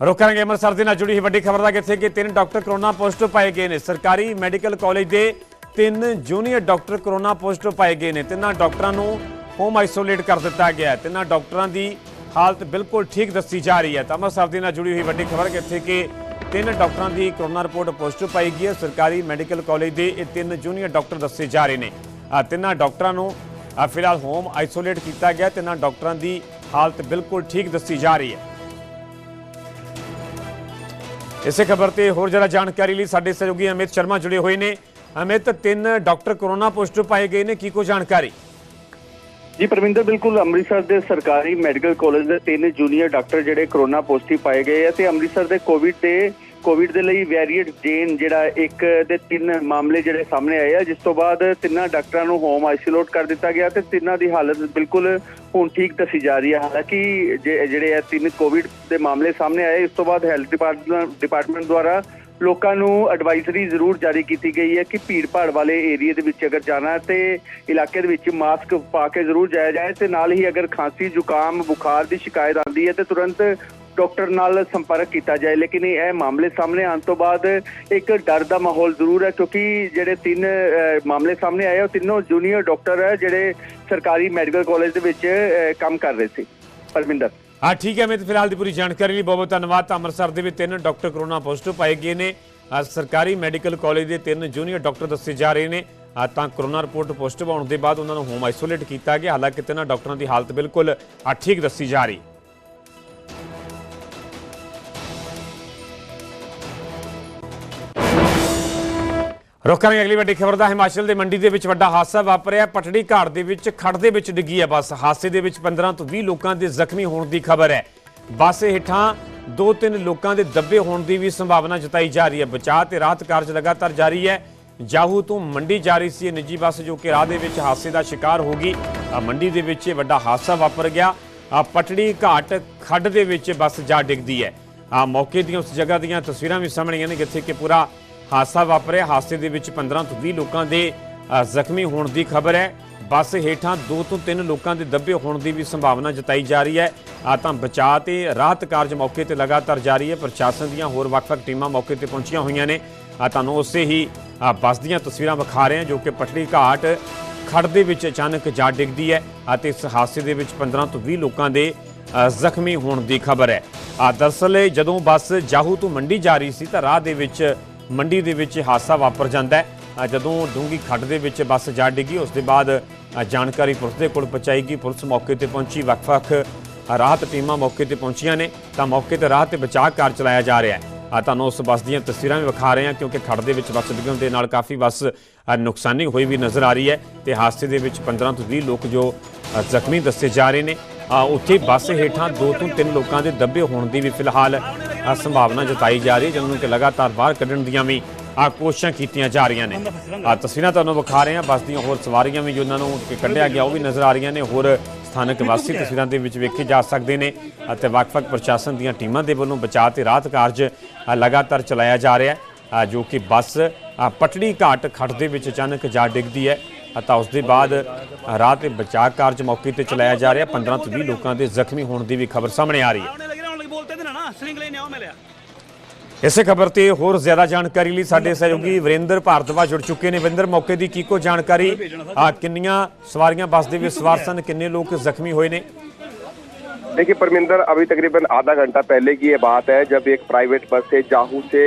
ਰੁਕ ਅੰਮ੍ਰਿਤਸਰ ਦੇ ਨਾਲ ਜੁੜੀ ਹੋਈ ਵੱਡੀ ਖਬਰ ਦਾ ਕਿੱਥੇ ਕਿ ਤਿੰਨ ਡਾਕਟਰ ਕਰੋਨਾ ਪੋਜ਼ਿਟਿਵ ਪਾਏ ਗਏ ਨੇ। ਸਰਕਾਰੀ ਮੈਡੀਕਲ ਕਾਲਜ ਦੇ ਤਿੰਨ ਜੂਨੀਅਰ ਡਾਕਟਰ ਕਰੋਨਾ ਪੋਜ਼ਿਟਿਵ ਪਾਏ ਗਏ ਨੇ। ਤਿੰਨਾਂ ਡਾਕਟਰਾਂ ਨੂੰ ਹੋਮ ਆਈਸੋਲੇਟ ਕਰ ਦਿੱਤਾ ਗਿਆ ਹੈ। ਤਿੰਨਾਂ ਡਾਕਟਰਾਂ ਦੀ ਹਾਲਤ ਬਿਲਕੁਲ ਠੀਕ ਦੱਸੀ ਜਾ ਰਹੀ ਹੈ। ਤਾਂ ਅੰਮ੍ਰਿਤਸਰ ਦੇ ਨਾਲ ਜੁੜੀ ਹੋਈ ਵੱਡੀ ਖਬਰ ਕਿੱਥੇ ਕਿ ਤਿੰਨ ਡਾਕਟਰਾਂ ਦੀ ਕਰੋਨਾ ਰਿਪੋਰਟ ਪੋਜ਼ਿਟਿਵ ਪਾਈ ਗਈ ਹੈ। ਸਰਕਾਰੀ ਮੈਡੀਕਲ ਕਾਲਜ ਦੇ ਇਹ ਤਿੰਨ ਜੂਨੀਅਰ ਡਾਕਟਰ ਦੱਸੇ ਜਾ ਰਹੇ ਨੇ। ਆਹ ਤਿੰਨਾਂ ਡਾਕਟਰਾਂ ਨੂੰ ਫਿਲਹਾਲ ਹੋਮ ਆਈਸੋਲੇਟ ਕੀਤਾ ਗਿਆ। ਤਿੰਨਾਂ ਡਾਕਟਰਾਂ ਦੀ ਹਾਲਤ ਬਿਲਕੁਲ ਠੀਕ ਦੱਸੀ ਜਾ ਰਹੀ ਹੈ। ਇਸੇ ਖਬਰ ਤੇ ਹੋਰ ਜਰਾ ਜਾਣਕਾਰੀ ਲਈ ਸਾਡੇ ਸਹਿਯੋਗੀ ਅਮਿਤ ਸ਼ਰਮਾ ਜੁੜੇ ਹੋਏ ਨੇ। ਅਮਿਤ, ਤਿੰਨ ਡਾਕਟਰ ਕੋਰੋਨਾ ਪੋਜ਼ਿਟਿਵ ਪਾਏ ਗਏ ਨੇ, ਕੀ ਕੋ ਜਾਣਕਾਰੀ? ਜੀ ਪਰਮਿੰਦਰ ਬਿਲਕੁਲ ਅੰਮ੍ਰਿਤਸਰ ਦੇ ਸਰਕਾਰੀ ਮੈਡੀਕਲ ਕਾਲਜ ਦੇ ਤਿੰਨ ਜੂਨੀਅਰ ਡਾਕਟਰ ਜਿਹੜੇ ਕਰੋਨਾ ਪੋਜ਼ਿਟਿਵ ਪਾਏ ਗਏ ਆ ਤੇ ਅੰਮ੍ਰਿਤਸਰ ਦੇ ਕੋਵਿਡ ਦੇ ਕੋਵਿਡ ਦੇ ਲਈ ਵੇਰੀਐਂਟ ਜੇਨ ਜਿਹੜਾ ਇੱਕ ਦੇ ਤਿੰਨ ਮਾਮਲੇ ਜਿਹੜੇ ਸਾਹਮਣੇ ਆਏ ਆ, ਜਿਸ ਤੋਂ ਬਾਅਦ ਤਿੰਨਾਂ ਡਾਕਟਰਾਂ ਨੂੰ ਹੋਮ ਆਈਸੋਲੇਟ ਕਰ ਦਿੱਤਾ ਗਿਆ ਤੇ ਤਿੰਨਾਂ ਦੀ ਹਾਲਤ ਬਿਲਕੁਲ ਹੁਣ ਠੀਕ ਦੱਸੀ ਜਾ ਰਹੀ ਹੈ ਹਾਲਾਂਕਿ ਜੇ- ਜਿਹੜੇ ਆ ਤਿੰਨ ਕੋਵਿਡ ਦੇ ਮਾਮਲੇ ਸਾਹਮਣੇ ਆਏ, ਇਸ ਤੋਂ ਬਾਅਦ ਹੈਲਥ ਡਿਪਾਰਟਮੈਂਟ ਡਿਪਾਰਟਮੈਂਟ ਦੁਆਰਾ ਲੋਕਾਂ ਨੂੰ ਐਡਵਾਈਜ਼ਰੀ ਜ਼ਰੂਰ ਜਾਰੀ ਕੀਤੀ ਗਈ ਹੈ ਕਿ ਭੀੜ ਭਾੜ ਵਾਲੇ ਏਰੀਆ ਦੇ ਵਿੱਚ ਅਗਰ ਜਾਣਾ ਹੈ ਤੇ ਇਲਾਕੇ ਦੇ ਵਿੱਚ ਮਾਸਕ ਪਾ ਕੇ ਜ਼ਰੂਰ ਜਾਇਆ ਜਾਏ ਤੇ ਨਾਲ ਹੀ ਅਗਰ ਖਾਂਸੀ, ਜ਼ੁਕਾਮ, ਬੁਖਾਰ ਦੀ ਸ਼ਿਕਾਇਤ ਆਉਂਦੀ ਹੈ ਤੇ ਤੁਰੰਤ ਡਾਕਟਰ ਨਾਲ ਸੰਪਰਕ ਕੀਤਾ ਜਾਏ, ਲੇਕਿਨ ਇਹ ਮਾਮਲੇ ਸਾਹਮਣੇ ਆਉਣ ਤੋਂ ਬਾਅਦ ਇੱਕ ਡਰ ਦਾ ਮਾਹੌਲ ਜ਼ਰੂਰ ਹੈ, ਕਿਉਂਕਿ ਜਿਹੜੇ ਤਿੰਨ ਮਾਮਲੇ ਸਾਹਮਣੇ ਆਏ ਉਹ ਤਿੰਨੋਂ ਜੂਨੀਅਰ ਡਾਕਟਰ ਹੈ ਜਿਹੜੇ ਸਰਕਾਰੀ ਮੈਡੀਕਲ ਕਾਲਜ ਦੇ ਵਿੱਚ ਕੰਮ ਕਰ ਰਹੇ ਸੀ। ਪਰਮਿੰਦਰ। ਹਾਂ, ਠੀਕ ਹੈ ਅਮਿਤ, ਫਿਲਹਾਲ ਦੀ ਪੂਰੀ ਜਾਣਕਾਰੀ ਲਈ ਬਹੁਤ ਬਹੁਤ ਧੰਨਵਾਦ। ਅੰਮ੍ਰਿਤਸਰ ਦੇ ਵਿੱਚ ਤਿੰਨ ਡਾਕਟਰ ਕਰੋਨਾ ਪੋਜ਼ਿਟਿਵ ਪਾਏ ਗਏ ਨੇ। ਸਰਕਾਰੀ ਮੈਡੀਕਲ ਕਾਲਜ ਦੇ ਤਿੰਨ ਜੂਨੀਅਰ ਡਾਕਟਰ ਦੱਸੇ ਜਾ ਰਹੇ ਨੇ। ਤਾਂ ਕਰੋਨਾ ਰਿਪੋਰਟ ਪੋਜ਼ਿਟਿਵ ਆਉਣ ਦੇ ਬਾਅਦ ਉਹਨਾਂ ਨੂੰ ਹੋਮ ਆਈਸੋਲੇਟ ਕੀਤਾ ਗਿਆ। ਹਾਲਾਂਕਿ ਤਿੰਨਾਂ ਡਾਕਟਰਾਂ ਦੀ ਹਾਲਤ ਬਿਲਕੁਲ ਠੀਕ ਦੱਸੀ ਜਾ ਰਹੀ। ਰੁਕ ਕਰਾਂਗੇ ਅਗਲੀ ਵੱਡੀ ਖਬਰ ਦਾ। ਹਿਮਾਚਲ ਦੇ ਮੰਡੀ ਦੇ ਵਿੱਚ ਵੱਡਾ ਹਾਦਸਾ ਵਾਪਰਿਆ। ਪਟੜੀ ਘਾਟ ਦੇ ਵਿੱਚ ਖੜ ਦੇ ਵਿੱਚ ਡਿੱਗੀ ਹੈ ਬੱਸ। ਹਾਦਸੇ ਦੇ ਵਿੱਚ 15 ਤੋਂ 20 ਲੋਕਾਂ ਦੇ ਜ਼ਖਮੀ ਹੋਣ ਦੀ ਖਬਰ ਹੈ। ਬੱਸ ਹੇਠਾਂ ਦੋ ਤਿੰਨ ਲੋਕਾਂ ਦੇ ਦੱਬੇ ਹੋਣ ਦੀ ਵੀ ਸੰਭਾਵਨਾ ਜਤਾਈ ਜਾ ਰਹੀ ਹੈ। ਬਚਾਅ ਤੇ ਰਾਹਤ ਕਾਰਜ ਲਗਾਤਾਰ ਜਾਰੀ ਹੈ। ਜਾਹੂ ਤੋਂ ਮੰਡੀ ਜਾ ਰਹੀ ਸੀ ਇਹ ਨਿੱਜੀ ਬੱਸ ਜੋ ਕਿ ਰਾਹ ਦੇ ਵਿੱਚ ਹਾਦਸੇ ਦਾ ਸ਼ਿਕਾਰ ਹੋ ਗਈ। ਆਹ ਮੰਡੀ ਦੇ ਵਿੱਚ ਇਹ ਵੱਡਾ ਹਾਦਸਾ ਵਾਪਰ ਗਿਆ। ਪਟੜੀ ਘਾਟ ਖੱਡ ਦੇ ਵਿੱਚ ਬੱਸ ਜਾ ਡਿੱਗਦੀ ਹੈ। ਆ ਮੌਕੇ ਦੀਆਂ ਉਸ ਜਗ੍ਹਾ ਦੀਆਂ ਤਸਵੀਰਾਂ ਵੀ ਸਾਹਮਣੇ ਆਈਆਂ ਨੇ, ਜਿੱਥੇ ਕਿ ਪੂਰਾ ਹਾਦਸਾ ਵਾਪਰਿਆ। ਹਾਦਸੇ ਦੇ ਵਿੱਚ 15 ਤੋਂ 20 ਲੋਕਾਂ ਦੇ ਜ਼ਖਮੀ ਹੋਣ ਦੀ ਖਬਰ ਹੈ। ਬੱਸ ਹੇਠਾਂ 2 ਤੋਂ 3 ਲੋਕਾਂ ਦੇ ਦੱਬੇ ਹੋਣ ਦੀ ਵੀ ਸੰਭਾਵਨਾ ਜਤਾਈ ਜਾ ਰਹੀ ਹੈ। ਆ ਤਾਂ ਬਚਾਅ ਤੇ ਰਾਹਤ ਕਾਰਜ ਮੌਕੇ ਤੇ ਲਗਾਤਾਰ ਜਾਰੀ ਹੈ। ਪ੍ਰਸ਼ਾਸਨ ਦੀਆਂ ਹੋਰ ਵੱਖ-ਵੱਖ ਟੀਮਾਂ ਮੌਕੇ ਤੇ ਪਹੁੰਚੀਆਂ ਹੋਈਆਂ ਨੇ। ਆ ਤੁਹਾਨੂੰ ਉਸੇ ਹੀ ਬੱਸ ਦੀਆਂ ਤਸਵੀਰਾਂ ਵਿਖਾ ਰਹੇ ਹਾਂ, ਜੋ ਕਿ ਪਟੜੀ ਘਾਟ ਖੜ ਦੇ ਵਿੱਚ ਅਚਾਨਕ ਜਾ ਡਿੱਗਦੀ ਹੈ ਅਤੇ ਇਸ ਹਾਦਸੇ ਦੇ ਵਿੱਚ 15 ਤੋਂ 20 ਲੋਕਾਂ ਦੇ ਜ਼ਖਮੀ ਹੋਣ ਦੀ ਖਬਰ ਹੈ। ਆ ਦਰਅਸਲ ਜਦੋਂ ਬੱਸ ਜਾਹੂ ਤੋਂ ਮੰਡੀ ਜਾ ਰਹੀ ਸੀ ਤਾਂ ਰਾਹ ਦੇ ਵਿੱਚ ਮੰਡੀ ਦੇ ਵਿੱਚ ਹਾਦਸਾ ਵਾਪਰ ਜਾਂਦਾ ਹੈ। ਜਦੋਂ ਡੂੰਗੀ ਖੱਡ ਦੇ ਵਿੱਚ ਬੱਸ ਜਾ ਡਿੱਗੀ, ਉਸ ਦੇ ਬਾਅਦ ਜਾਣਕਾਰੀ ਪੁਲਿਸ ਦੇ ਕੋਲ ਪਹੁੰਚਾਈ ਗਈ। ਪੁਲਿਸ ਮੌਕੇ ਤੇ ਪਹੁੰਚੀ, ਵੱਖ-ਵੱਖ ਰਾਹਤ ਟੀਮਾਂ ਮੌਕੇ ਤੇ ਪਹੁੰਚੀਆਂ ਨੇ। ਤਾਂ ਮੌਕੇ ਤੇ ਰਾਹਤ ਤੇ ਬਚਾਅ ਕਾਰ ਚਲਾਇਆ ਜਾ ਰਿਹਾ ਹੈ। ਆ ਤੁਹਾਨੂੰ ਉਸ ਬੱਸ ਦੀਆਂ ਤਸਵੀਰਾਂ ਵੀ ਵਿਖਾ ਰਹੇ ਹਾਂ, ਕਿਉਂਕਿ ਖੱਡ ਦੇ ਵਿੱਚ ਬੱਸ ਡਿੱਗਣ ਦੇ ਨਾਲ ਕਾਫੀ ਬੱਸ ਨੁਕਸਾਨੀ ਹੋਈ ਵੀ ਨਜ਼ਰ ਆ ਰਹੀ ਹੈ ਤੇ ਹਾਦਸੇ ਦੇ ਵਿੱਚ 15 ਤੋਂ 20 ਲੋਕ ਜੋ ਜ਼ਖਮੀ ਦੱਸੇ ਜਾ ਰਹੇ ਨੇ। ਉੱਥੇ ਬੱਸ ਹੇਠਾਂ ਦੋ ਤੋਂ ਤਿੰਨ ਲੋਕਾਂ ਦੇ ਦੱਬੇ ਹੋਣ ਦੀ ਵੀ ਫਿਲਹਾਲ ਸੰਭਾਵਨਾ ਜਤਾਈ ਜਾ ਰਹੀ ਹੈ ਜਿਹਨਾਂ ਨੂੰ ਕਿ ਲਗਾਤਾਰ ਬਾਹਰ ਕੱਢਣ ਦੀਆਂ ਵੀ ਆ ਕੋਸ਼ਿਸ਼ਾਂ ਕੀਤੀਆਂ ਜਾ ਰਹੀਆਂ ਨੇ। ਆ ਤਸਵੀਰਾਂ ਤੁਹਾਨੂੰ ਵਿਖਾ ਰਹੇ ਹਾਂ, ਬੱਸ ਦੀਆਂ ਹੋਰ ਸਵਾਰੀਆਂ ਵੀ ਜਿਨ੍ਹਾਂ ਨੂੰ ਕਿ ਕੱਢਿਆ ਗਿਆ, ਉਹ ਵੀ ਨਜ਼ਰ ਆ ਰਹੀਆਂ ਨੇ। ਹੋਰ ਸਥਾਨਕ ਵਾਸੀ ਤਸਵੀਰਾਂ ਦੇ ਵਿੱਚ ਵੇਖੇ ਜਾ ਸਕਦੇ ਨੇ ਅਤੇ ਵੱਖ-ਵੱਖ ਪ੍ਰਸ਼ਾਸਨ ਦੀਆਂ ਟੀਮਾਂ ਦੇ ਵੱਲੋਂ ਬਚਾਅ ਤੇ ਰਾਹਤ ਕਾਰਜ ਲਗਾਤਾਰ ਚਲਾਇਆ ਜਾ ਰਿਹਾ ਹੈ। ਜੋ ਕਿ ਬੱਸ ਪਟੜੀ ਘਾਟ ਖੱਡ ਦੇ ਵਿੱਚ ਅਚਾਨਕ ਜਾ ਡਿੱਗਦੀ ਹੈ। ਅਤੇ ਉਸ ਦੇ ਬਾਅਦ ਰਾਹ ਤੇ ਬਚਾਅ ਕਾਰਜ ਮੌਕੇ ਤੇ ਚਲਾਇਆ ਜਾ ਰਿਹਾ। 15 ਤੋਂ 20 ਲੋਕਾਂ ਦੇ ਜ਼ਖਮੀ ਹੋਣ ਦੀ ਵੀ ਖਬਰ ਸਾਹਮਣੇ ਆ ਰਹੀ ਹੈ। ਸਲਿੰਗ ਲੈਣੇ ਆਓ ਮਿਲਿਆ। ਇਸੇ ਖਬਰ ਤੇ ਹੋਰ ਜ਼ਿਆਦਾ ਜਾਣਕਾਰੀ ਲਈ ਸਾਡੇ ਸਹਿਯੋਗੀ ਵਰਿੰਦਰ ਭਾਰਤਵਾ ਜੁੜ ਚੁੱਕੇ ਨੇ। ਵਰਿੰਦਰ ਮੌਕੇ ਦੀ ਕੀ ਕੋ ਜਾਣਕਾਰੀ ਆ ਕਿੰਨੀਆਂ ਸਵਾਰੀਆਂ ਬੱਸ ਦੇ ਵਿੱਚ ਸਵਾਰ ਸਨ ਕਿੰਨੇ ਲੋਕ ਜ਼ਖਮੀ ਹੋਏ ਨੇ? देखिए, परमिंदर, अभी तकरीबन आधा घंटा पहले की ये बात है, जब एक प्राइवेट बस से जाहू से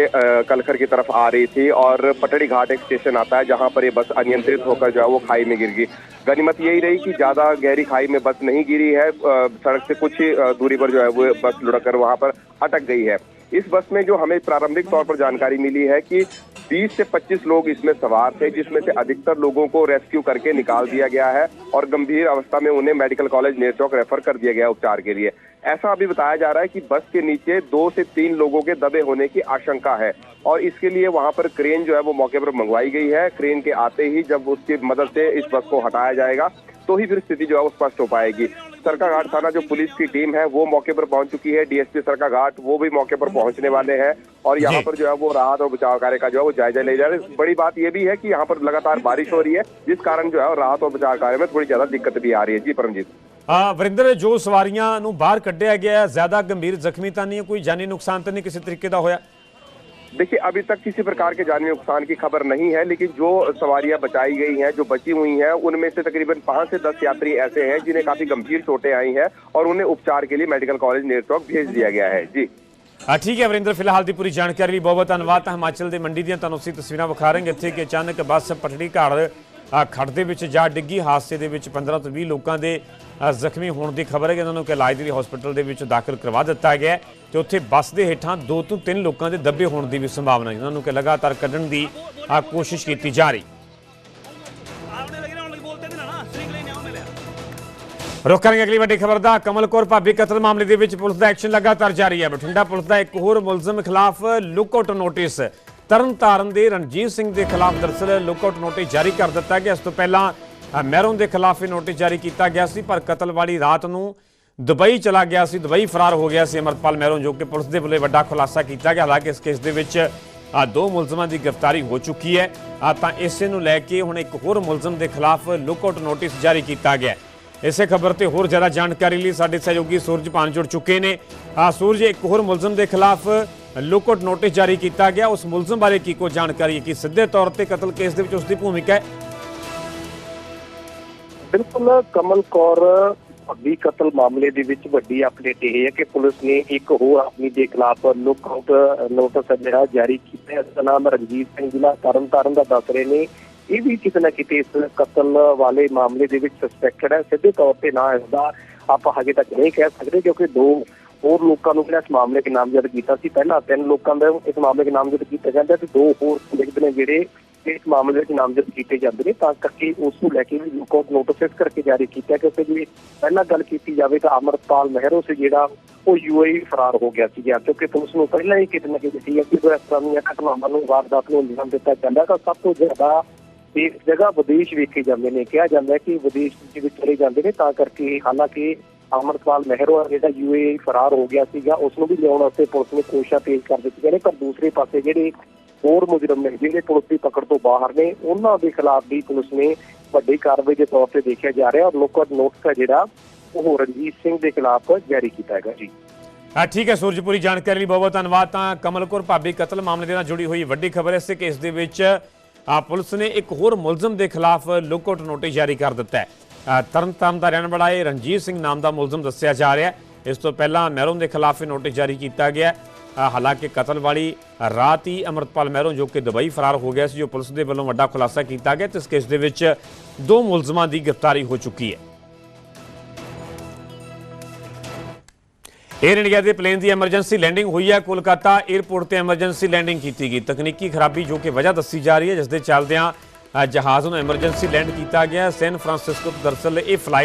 कलखर की तरफ़ आ रही थी और पटड़ी घाट एक स्टेशन आता है, जहाँ पर ये बस अनियंत्रित होकर जो है वो खाई में गिर गई। गनीमत यही रही कि ज़्यादा गहरी खाई में बस नहीं गिरी है सड़क से कुछ ही दूरी पर जो है वो बस लुढ़क कर वहाँ पर अटक गई है। इस बस में जो हमें प्रारंभिक तौर पर जानकारी मिली है कि 20 से 25 लोग इसमें सवार थे, जिसमें से अधिकतर लोगों को रेस्क्यू करके निकाल दिया गया है और गंभीर अवस्था में उन्हें मेडिकल कॉलेज नेरचौक रेफर कर दिया गया उपचार के लिए। ऐसा अभी बताया जा रहा है कि बस के नीचे दो से तीन लोगों के दबे होने की आशंका है और इसके लिए वहाँ पर क्रेन जो है वो मौके पर मंगवाई गई है। क्रेन के आते ही जब उसकी मदद से इस बस को हटाया जाएगा तो ही फिर स्थिति जो है वो स्पष्ट हो पाएगी। सरकाघाट थाना जो पुलिस की टीम है वो मौके पर पहुंच चुकी है डीएसपी सरकाघाट वो भी मौके पर पहुंचने वाले हैं और यहाँ जी। पर जो है वो राहत और बचाव कार्य का जो है वो जायजा ले जा रहे हैं बड़ी बात ये भी है कि यहाँ पर लगातार बारिश हो रही है जिस कारण जो है वो राहत और बचाव कार्य में थोड़ी ज्यादा दिक्कत भी आ रही है जी परमजीत ਆ ਵਰਿੰਦਰ ਜੋ ਸਵਾਰੀਆਂ ਨੂੰ ਬਾਹਰ ਕੱਢਿਆ ਗਿਆ ਹੈ, ਜ਼ਿਆਦਾ ਗੰਭੀਰ ਜ਼ਖਮੀ ਤਾਂ ਨਹੀਂ ਹੈ, ਕੋਈ ਜਾਨੀ ਨੁਕਸਾਨ ਤਾਂ ਨਹੀਂ ਕਿਸੇ ਤਰੀਕੇ ਦਾ ਹੋਇਆ देखिए अभी तक किसी प्रकार के जानी नुकसान की खबर नहीं है लेकिन जो सवारियां बचाई गई हैं जो बची हुई हैं उनमें से तकरीबन पाँच से दस यात्री ऐसे हैं जिन्हें काफी गंभीर चोटें आई हैं और उन्हें उपचार के लिए मेडिकल कॉलेज नेरचौक भेज दिया गया है जी ਆ ਠੀਕ ਹੈ ਵਰਿੰਦਰ ਫਿਲਹਾਲ ਦੀ ਪੂਰੀ ਜਾਣਕਾਰੀ ਲਈ ਬਹੁਤ ਬਹੁਤ ਧੰਨਵਾਦ ਤਾਂ ਹਿਮਾਚਲ ਦੇ ਮੰਡੀ ਦੀਆਂ ਤੁਹਾਨੂੰ ਅਸੀਂ ਤਸਵੀਰਾਂ ਵਿਖਾ ਰਹੇ ਹਾਂ ਇੱਥੇ ਕਿ ਅਚਾਨਕ ਬੱਸ ਪਟੜੀ ਘਾੜ ਆ, ਖੱਡ ਦੇ ਵਿੱਚ ਜਾ ਡਿੱਗੀ ਹਾਦਸੇ ਦੇ ਵਿੱਚ 15 ਤੋਂ 20 ਲੋਕਾਂ ਦੇ ਆ, ਜ਼ਖਮੀ ਹੋਣ ਦੀ ਖਬਰ ਹੈ ਕਿ ਉਹਨਾਂ ਨੂੰ ਕਿ ਇਲਾਜ ਦੇ ਲਈ ਹਸਪੀਟਲ ਦੇ ਵਿੱਚ ਦਾਖਲ ਕਰਵਾ ਦਿੱਤਾ ਗਿਆ ਤੇ ਉੱਥੇ ਬੱਸ ਦੇ ਹੇਠਾਂ ਦੋ ਤੋਂ ਤਿੰਨ ਲੋਕਾਂ ਦੇ ਦੱਬੇ ਹੋਣ ਦੀ ਵੀ ਸੰਭਾਵਨਾ ਹੈ ਉਹਨਾਂ ਨੂੰ ਕਿ ਲਗਾਤਾਰ ਕੱਢਣ ਦੀ ਕੋਸ਼ਿਸ਼ ਕੀਤੀ ਜਾ ਰਹੀ। ਆਉਣੇ ਅਗਲੀ ਵੱਡੀ ਖਬਰ ਦਾ। ਕਮਲ ਕੌਰ ਭਾਬੀ ਕਤਲ ਮਾਮਲੇ ਦੇ ਵਿੱਚ ਪੁਲਿਸ ਦਾ ਐਕਸ਼ਨ ਲਗਾਤਾਰ ਜਾਰੀ ਹੈ। ਬਠਿੰਡਾ ਪੁਲਿਸ ਦਾ ਇੱਕ ਹੋਰ ਮੁਲਜ਼ਮ ਖਿਲਾਫ ਲੁੱਕਆਊਟ ਨੋਟਿਸ। ਤਰਨਤਾਰਨ ਦੇ ਰਣਜੀਤ ਸਿੰਘ ਦੇ ਖਿਲਾਫ ਦਰਸਲ ਲੁੱਕਆਊਟ ਨੋਟਿਸ ਜਾਰੀ ਕਰ ਦਿੱਤਾ ਗਿਆ। ਇਸ ਤੋਂ ਪਹਿਲਾਂ ਮਹਿਰੋਂ ਦੇ ਖਿਲਾਫ ਇਹ ਨੋਟਿਸ ਜਾਰੀ ਕੀਤਾ ਗਿਆ ਸੀ, ਪਰ ਕਤਲ ਵਾਲੀ ਰਾਤ ਨੂੰ ਦੁਬਈ ਚਲਾ ਗਿਆ ਸੀ, ਦੁਬਈ ਫਰਾਰ ਹੋ ਗਿਆ ਸੀ ਅਮਰਪਾਲ ਮਹਿਰੋਂ ਜੋ ਕਿ ਪੁਲਿਸ ਦੇ ਵੱਲੋਂ ਵੱਡਾ ਖੁਲਾਸਾ ਕੀਤਾ ਗਿਆ। ਹਾਲਾਂਕਿ ਇਸ ਕੇਸ ਦੇ ਵਿੱਚ ਆ ਦੋ ਮੁਲਜ਼ਮਾਂ ਦੀ ਗ੍ਰਿਫਤਾਰੀ ਹੋ ਚੁੱਕੀ ਹੈ। ਆ ਤਾਂ ਇਸੇ ਨੂੰ ਲੈ ਕੇ ਹੁਣ ਇੱਕ ਹੋਰ ਮੁਲਜ਼ਮ ਦੇ ਖਿਲਾਫ ਲੁੱਕਆਊਟ ਨੋਟਿਸ ਜਾਰੀ ਕੀਤਾ ਗਿਆ ਇਸੇ ਖਬਰ ਤੇ ਹੋਰ ਜ਼ਿਆਦਾ ਜਾਣਕਾਰੀ ਲਈ ਸਾਡੇ ਸਹਿਯੋਗੀ ਸੂਰਜ ਪਾਨ ਜੁੜ ਚੁੱਕੇ ਨੇ। ਆ ਸੂਰਜ, ਇੱਕ ਹੋਰ ਮੁਲਜ਼ਮ ਦੇ ਖਿਲਾਫ ਲੁੱਕਆਊਟ ਨੋਟਿਸ ਜਾਰੀ ਕੀਤਾ ਗਿਆ। ਉਸ ਮੁਲਜ਼ਮ ਬਾਰੇ ਕੀ ਕੋ ਜਾਣਕਾਰੀ ਹੈ? ਕਿ ਸਿੱਧੇ ਤੌਰ ਤੇ ਕਤਲ ਕੇਸ ਦੇ ਵਿੱਚ ਉਸ ਦੀ ਭੂਮਿਕਾ ਹੈ? ਬਿਲਕੁਲ ਕਮਲ ਕੌਰ, ਭੱਬੀ ਕਤਲ ਮਾਮਲੇ ਦੇ ਵਿੱਚ ਵੱਡੀ ਅਪਡੇਟ ਇਹ ਹੈ ਕਿ ਪੁਲਿਸ ਨੇ ਇੱਕ ਹੋਰ ਆਦਮੀ ਦੇ ਖਿਲਾਫ ਲੁੱਕਆਊਟ ਨੋਟਿਸ ਜਿਹੜਾ ਜਾਰੀ ਕੀਤਾ ਹੈ। ਇਸ ਨਾਮ ਰਣਜੀਤ ਸਿੰਘ ਜ਼ਿਲ੍ਹਾ ਤਰਨਤਾਰਨ ਦਾ ਦੱਸ ਰਹੇ ਨੇ। ਇਹ ਵੀ ਕਿਤੇ ਨਾ ਕਿਤੇ ਇਸ ਕਤਲ ਵਾਲੇ ਮਾਮਲੇ ਦੇ ਵਿੱਚ ਸਸਪੈਕਟਡ ਹੈ। ਸਿੱਧੇ ਤੌਰ ਤੇ ਨਾ ਇਸਦਾ ਆਪਾਂ ਹਜੇ ਤੱਕ ਨਹੀਂ ਕਹਿ ਸਕਦੇ ਕਿਉਂਕਿ ਦੋ ਹੋਰ ਲੋਕਾਂ ਨੂੰ ਜਿਹੜਾ ਇਸ ਮਾਮਲੇ 'ਚ ਨਾਮਜ਼ਦ ਕੀਤਾ ਸੀ। ਪਹਿਲਾਂ ਤਿੰਨ ਲੋਕਾਂ ਦਾ ਇਸ ਮਾਮਲੇ 'ਚ ਨਾਮਜ਼ਦ ਕੀਤਾ ਜਾਂਦਾ ਤੇ ਦੋ ਹੋਰ ਲਿਖਦੇ ਨੇ ਜਿਹੜੇ ਇਸ ਮਾਮਲੇ ਵਿੱਚ ਨਾਮਜ਼ਦ ਕੀਤੇ ਜਾਂਦੇ ਨੇ, ਤਾਂ ਕਰਕੇ ਉਸ ਨੂੰ ਲੈ ਕੇ ਵੀ ਲੁੱਕਆਊਟ ਨੋਟਿਸ ਕਰਕੇ ਜਾਰੀ ਕੀਤਾ ਕਿਉਂਕਿ ਜੇ ਪਹਿਲਾਂ ਗੱਲ ਕੀਤੀ ਜਾਵੇ ਤਾਂ ਅਮਰਪਾਲ ਮਹਿਰੋ ਸੀ ਜਿਹੜਾ ਉਹ ਯੂਏਈ ਫਰਾਰ ਹੋ ਗਿਆ ਸੀ ਕਿਉਂਕਿ ਪੁਲਿਸ ਨੂੰ ਪਹਿਲਾਂ ਹੀ ਕਿਤੇ ਨਾ ਕਿਤੇ ਸੀ ਕਿ ਕੋਈ ਇਸ ਤਰ੍ਹਾਂ ਦੀਆਂ ਘਟਨਾਵਾਂ ਨੂੰ ਵਾਰਦਾਤ ਨੂੰ ਅੰਜਾਮ ਦਿੱਤਾ ਜਾਂਦਾ, ਤਾਂ ਸਭ ਤੋਂ ਜ਼ਿਆਦਾ ਇਸ ਜਗ੍ਹਾ ਵਿਦੇਸ਼ ਵੇਖੇ ਜਾਂਦੇ ਨੇ। ਕਿਹਾ ਜਾਂਦਾ ਹੈ ਕਿ ਵਿਦੇਸ਼ ਦੇ ਵਿੱਚ ਚਲੇ ਜਾਂਦੇ ਨੇ, ਤਾਂ ਕਰਕੇ ਹਾਲਾਂਕਿ ਅਮਰਪਾਲ ਮਹਿਰੋ ਜਿਹੜਾ ਯੂਏਈ ਫਰਾਰ ਹੋ ਗਿਆ ਸੀਗਾ, ਉਸ ਨੂੰ ਵੀ ਲਿਆਉਣ ਵਾਸਤੇ ਪੁਲਿਸ ਨੇ ਕੋਸ਼ਿਸ਼ਾਂ ਤੇਜ਼ ਕਰ ਦਿੱਤੀਆਂ ਨੇ, ਪਰ ਦੂਸਰੇ ਪਾਸੇ ਜਿਹੜੇ ਹੋਰ ਮੁਜਰਮ ਨੇ ਜਿਹੜੇ ਪੁਲਿਸ ਦੀ ਪਕੜ ਤੋਂ ਬਾਹਰ ਨੇ ਉਹਨਾਂ ਦੇ ਖਿਲਾਫ ਵੀ ਪੁਲਿਸ ਨੇ ਵੱਡੀ ਕਾਰਵਾਈ ਦੇ ਤੌਰ ਤੇ ਦੇਖਿਆ ਜਾ ਰਿਹਾ। ਔਰ ਲੋਕਟ ਨੋਟਿਸ ਹੈ ਜਿਹੜਾ ਉਹ ਰਣਜੀਤ ਸਿੰਘ ਦੇ ਖਿਲਾਫ ਜਾਰੀ ਕੀਤਾ ਹੈਗਾ ਜੀ। ਆ ਠੀਕ ਹੈ ਸੂਰਜਪੁਰੀ ਜਾਣਕਾਰੀ ਲਈ ਬਹੁਤ ਬਹੁਤ ਧੰਨਵਾਦ। ਤਾਂ ਕਮਲ ਭਾਬੀ ਕਤਲ ਮਾਮਲੇ ਦੇ ਨਾਲ ਜੁੜੀ ਹੋਈ ਵੱਡੀ ਖਬਰ ਹੈ ਕੇਸ ਦੇ ਵਿੱਚ ਪੁਲਿਸ ਨੇ ਇੱਕ ਹੋਰ ਮੁਲਜ਼ਮ ਦੇ ਖਿਲਾਫ ਲੁੱਕਆਊਟ ਨੋਟਿਸ ਜਾਰੀ ਕਰ ਦਿੱਤਾ ਹੈ। ਆ, ਤਰਨਤਾਰਨ ਦਾ ਰਹਿਣ ਵਾਲਾ ਇਹ ਰਣਜੀਤ ਸਿੰਘ ਨਾਮ ਦਾ ਮੁਲਜ਼ਮ ਦੱਸਿਆ ਜਾ ਰਿਹਾ ਹੈ। ਇਸ ਤੋਂ ਪਹਿਲਾਂ ਮਹਿਰੋਂ ਦੇ ਖਿਲਾਫ ਇਹ ਨੋਟਿਸ ਜਾਰੀ ਕੀਤਾ ਗਿਆ ਹਾਲਾਂਕਿ ਕਤਲ ਵਾਲੀ ਰਾਤ ਹੀ ਅਮਰਤਪਾਲ ਮਹਿਰੋਂ ਜੋ ਕਿ ਦੁਬਈ ਫਰਾਰ ਹੋ ਗਿਆ ਸੀ, ਜੋ ਪੁਲਿਸ ਦੇ ਵੱਲੋਂ ਵੱਡਾ ਖੁਲਾਸਾ ਕੀਤਾ ਗਿਆ, ਤੇ ਇਸ ਕੇਸ ਦੇ ਵਿੱਚ ਦੋ ਮੁਲਜ਼ਮਾਂ ਦੀ ਗ੍ਰਿਫਤਾਰੀ ਹੋ ਚੁੱਕੀ ਹੈ। 에ਅਰ ਇੰਡੀਆ ਦੇ ਪਲੇਨ ਦੀ ਐਮਰਜੈਂਸੀ ਲੈਂਡਿੰਗ ਹੋਈ ਹੈ। ਕੋਲਕਾਤਾ 에ਅਰਪੋਰਟ ਤੇ ਐਮਰਜੈਂਸੀ ਲੈਂਡਿੰਗ ਕੀਤੀ ਗਈ। ਤਕਨੀਕੀ ਖਰਾਬੀ ਜੋ ਕਿ ਵਜ੍ਹਾ ਦੱਸੀ ਜਾ ਰਹੀ ਹੈ, ਜਿਸ ਦੇ ਚੱਲਦਿਆਂ ਜਹਾਜ਼ ਨੂੰ ਐਮਰਜੈਂਸੀ ਲੈਂਡ ਕੀਤਾ ਗਿਆ। ਸੈਨ ਫਰਾਂਸਿਸਕੋ ਤੋਂ ਦਰਅਸਲ ਇਹ ਫਲਾਈਟ